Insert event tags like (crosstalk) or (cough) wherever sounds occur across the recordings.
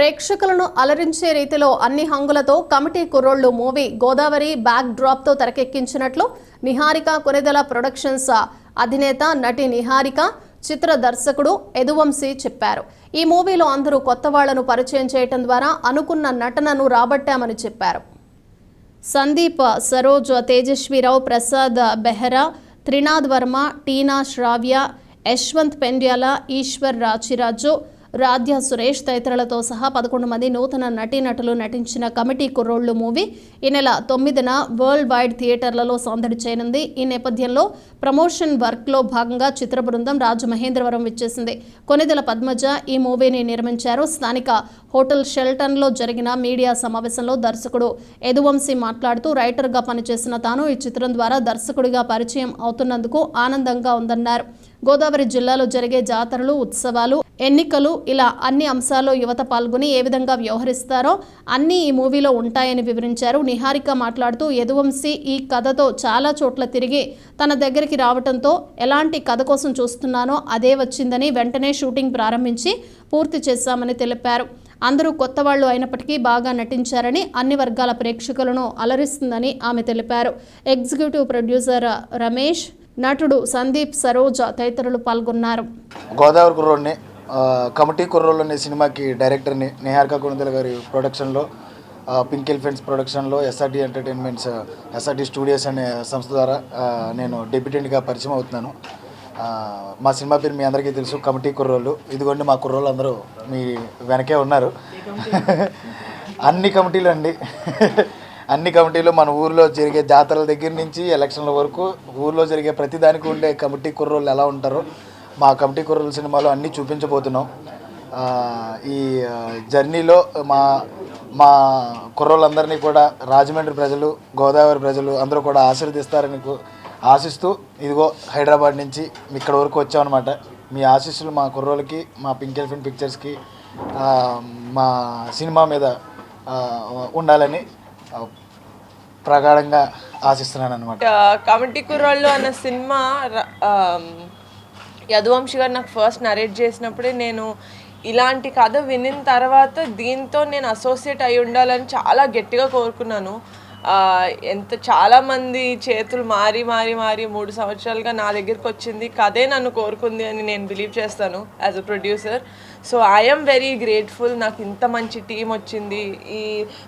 ప్రేక్షకులను అలరించే రీతిలో అన్ని హంగులతో కమిటీ కుర్రోళ్ళు మూవీ గోదావరి బ్యాక్ డ్రాప్తో తెరకెక్కించినట్లు నిహారిక కొనిదెల ప్రొడక్షన్స్ అధినేత నటి నిహారిక చిత్ర దర్శకుడు యదువంశీ చెప్పారు. ఈ మూవీలో అందరూ కొత్త వాళ్ళను పరిచయం చేయటం ద్వారా అనుకున్న నటనను రాబట్టామని చెప్పారు. సందీప్ సరోజ్ తేజస్వీరావు ప్రసాద్ బెహ్రా త్రినాథ్ వర్మ టీనా శ్రావ్య యశ్వంత్ పెండ్యాల ఈశ్వర్ రాచిరాజు రాధ్య సురేష్ తదితరులతో సహా పదకొండు మంది నూతన నటీనటులు నటించిన కమిటీ కుర్రోళ్ళు మూవీ ఈ నెల తొమ్మిదిన వరల్డ్ వైడ్ థియేటర్లలో సందడి చేయనుంది. ఈ నేపథ్యంలో ప్రమోషన్ వర్క్లో భాగంగా చిత్ర బృందం రాజమహేంద్రవరం విచ్చేసింది. కొనిదెల పద్మజ ఈ మూవీని నిర్మించారు. స్థానిక హోటల్ షెల్టన్లో జరిగిన మీడియా సమావేశంలో దర్శకుడు యదువంశీ మాట్లాడుతూ రైటర్గా పనిచేసిన తాను ఈ చిత్రం ద్వారా దర్శకుడిగా పరిచయం అవుతున్నందుకు ఆనందంగా ఉందన్నారు. గోదావరి జిల్లాలో జరిగే జాతరలు ఉత్సవాలు ఎన్నికలు ఇలా అన్ని అంశాల్లో యువత పాల్గొని ఏ విధంగా వ్యవహరిస్తారో అన్నీ ఈ మూవీలో ఉంటాయని వివరించారు. నిహారిక మాట్లాడుతూ యదువంశీ ఈ కథతో చాలా చోట్ల తిరిగి తన దగ్గరికి రావడంతో ఎలాంటి కథ కోసం చూస్తున్నానో అదే వచ్చిందని వెంటనే షూటింగ్ ప్రారంభించి పూర్తి చేశామని తెలిపారు. అందరూ కొత్త వాళ్ళు అయినప్పటికీ బాగా నటించారని అన్ని వర్గాల ప్రేక్షకులను అలరిస్తుందని ఆమె తెలిపారు. ఎగ్జిక్యూటివ్ ప్రొడ్యూసర్ రమేష్ నటుడు సందీప్ సరోజ తదితరులు పాల్గొన్నారు. గోదావరి కుర్రోడ్ని కమిటీ కుర్రోళ్ళు అనే సినిమాకి డైరెక్టర్ని నిహారిక కొనుదల గారి ప్రొడక్షన్లో పింక్ ఎలిఫెంట్స్ ప్రొడక్షన్లో ఎస్ఆర్టీ ఎంటర్టైన్మెంట్స్ ఎస్ఆర్టీ స్టూడియోస్ అనే సంస్థ ద్వారా నేను డెబ్యూటెంట్గా పరిచయం అవుతున్నాను. మా సినిమా పేరు మీ అందరికీ తెలుసు కమిటీ కుర్రోళ్ళు. ఇదిగోండి మా కుర్రోళ్ళు అందరూ మీ వెనకే ఉన్నారు. (laughs) అన్ని కమిటీలు అండి అన్ని కమిటీలు మన ఊర్లో జరిగే జాతరల దగ్గర నుంచి ఎలక్షన్ల వరకు ఊర్లో జరిగే ప్రతి దానికి ఉండే కమిటీ కుర్రోళ్ళు ఎలా ఉంటారో మా కమిటీ కుర్రోళ్ళ సినిమాలో అన్నీ చూపించబోతున్నాం. ఈ జర్నీలో మా మా కుర్రోళ్ళందరినీ కూడా రాజమండ్రి ప్రజలు గోదావరి ప్రజలు అందరూ కూడా ఆశీర్వదిస్తారని ఆశిస్తూ ఇదిగో హైదరాబాద్ నుంచి ఇక్కడ వరకు వచ్చామన్నమాట. మీ ఆశీస్సులు మా కుర్రోళ్ళకి మా పింక్ ఎలిఫెంట్ పిక్చర్స్కి మా సినిమా మీద ఉండాలని ప్రగాఢంగా ఆశిస్తున్నాను అనమాట కమిటీ కుర్రాళ్ళు అన్న సినిమా యదువంశి గారు నాకు ఫస్ట్ నరేట్ చేసినప్పుడే నేను ఇలాంటి కథ వినిన తర్వాత దీంతో నేను అసోసియేట్ అయి ఉండాలని చాలా గట్టిగా కోరుకున్నాను. ఎంత చాలామంది చేతులు మారి మారి మారి మూడు సంవత్సరాలుగా నా దగ్గరికి వచ్చింది. కథే నన్ను కోరుకుంది అని నేను బిలీవ్ చేస్తాను as a producer so I'm very grateful నాకు ఇంత మంచి టీం వచ్చింది. ఈ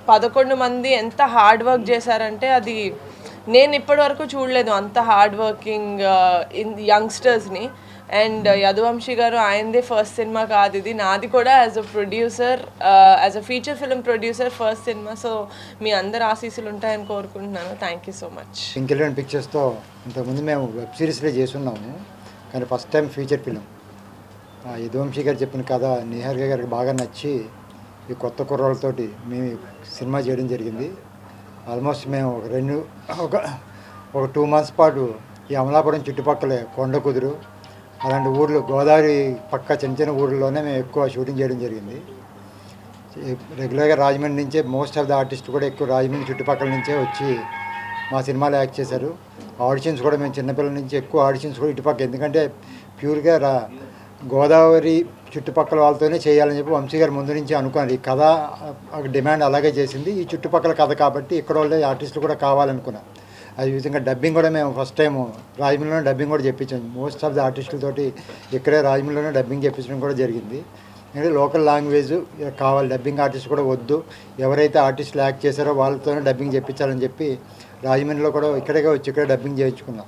పదకొండు మంది ఎంత హార్డ్ వర్క్ చేశారంటే అది నేను ఇప్పటివరకు చూడలేదు అంత హార్డ్ వర్కింగ్ ఇన్ యంగ్స్టర్స్ని అండ్ uh, యదువంశీ గారు ఆయనదే ఫస్ట్ సినిమా కాదు ఇది. నాది కూడా as a producer as a feature film producer first cinema. So మీ అందరు ఆశీస్సులు ఉంటాయని కోరుకుంటున్నాను. Thank you so much pink పిక్చర్స్తో ఇంతకుముందు మేము వెబ్ సిరీస్లో చేస్తున్నాము కానీ first time feature film Yaduvamshi గారు చెప్పిన కథ నిహారిక గారికి బాగా నచ్చి ఈ కొత్త కుర్రాళ్ళతోటి మేము సినిమా చేయడం జరిగింది. ఆల్మోస్ట్ మేము ఒక రెండు ఒక ఒక టూ మంత్స్ పాటు ఈ అమలాపురం చుట్టుపక్కలే కొండ కుదురు అలాంటి ఊర్లు గోదావరి పక్క చిన్న చిన్న ఊర్లలోనే మేము ఎక్కువ షూటింగ్ చేయడం జరిగింది. రెగ్యులర్గా రాజమండ్రి నుంచే మోస్ట్ ఆఫ్ ద ఆర్టిస్ట్ కూడా ఎక్కువ రాజమండ్రి చుట్టుపక్కల నుంచే వచ్చి మా సినిమాలు యాక్ట్ చేశారు. ఆడిషన్స్ కూడా మేము చిన్నపిల్లల నుంచి ఎక్కువ ఆడిషన్స్ కూడా ఇటుపక్క ఎందుకంటే ప్యూర్గా రా గోదావరి చుట్టుపక్కల వాళ్ళతోనే చేయాలని చెప్పి వంశీ గారు ముందు నుంచి అనుకున్నారు. ఈ కథ డిమాండ్ అలాగే చేసింది. ఈ చుట్టుపక్కల కథ కాబట్టి ఇక్కడ వాళ్ళే ఆర్టిస్టులు కూడా కావాలనుకున్నారు. అది విధంగా డబ్బింగ్ కూడా మేము ఫస్ట్ టైం రాజమండ్రిలోనే డబ్బింగ్ కూడా చెప్పించాం మోస్ట్ ఆఫ్ ది ఆర్టిస్టులతోటి ఇక్కడే రాజమండ్రిలోనే డబ్బింగ్ చెప్పించడం కూడా జరిగింది. అంటే లోకల్ లాంగ్వేజ్ కావాలి డబ్బింగ్ ఆర్టిస్ట్ కూడా వద్దు. ఎవరైతే ఆర్టిస్టులు యాక్ట్ చేశారో వాళ్ళతోనే డబ్బింగ్ చెప్పించాలని చెప్పి రాజమండ్రిలో కూడా ఇక్కడే వచ్చి ఇక్కడే డబ్బింగ్ చేయించుకున్నాం.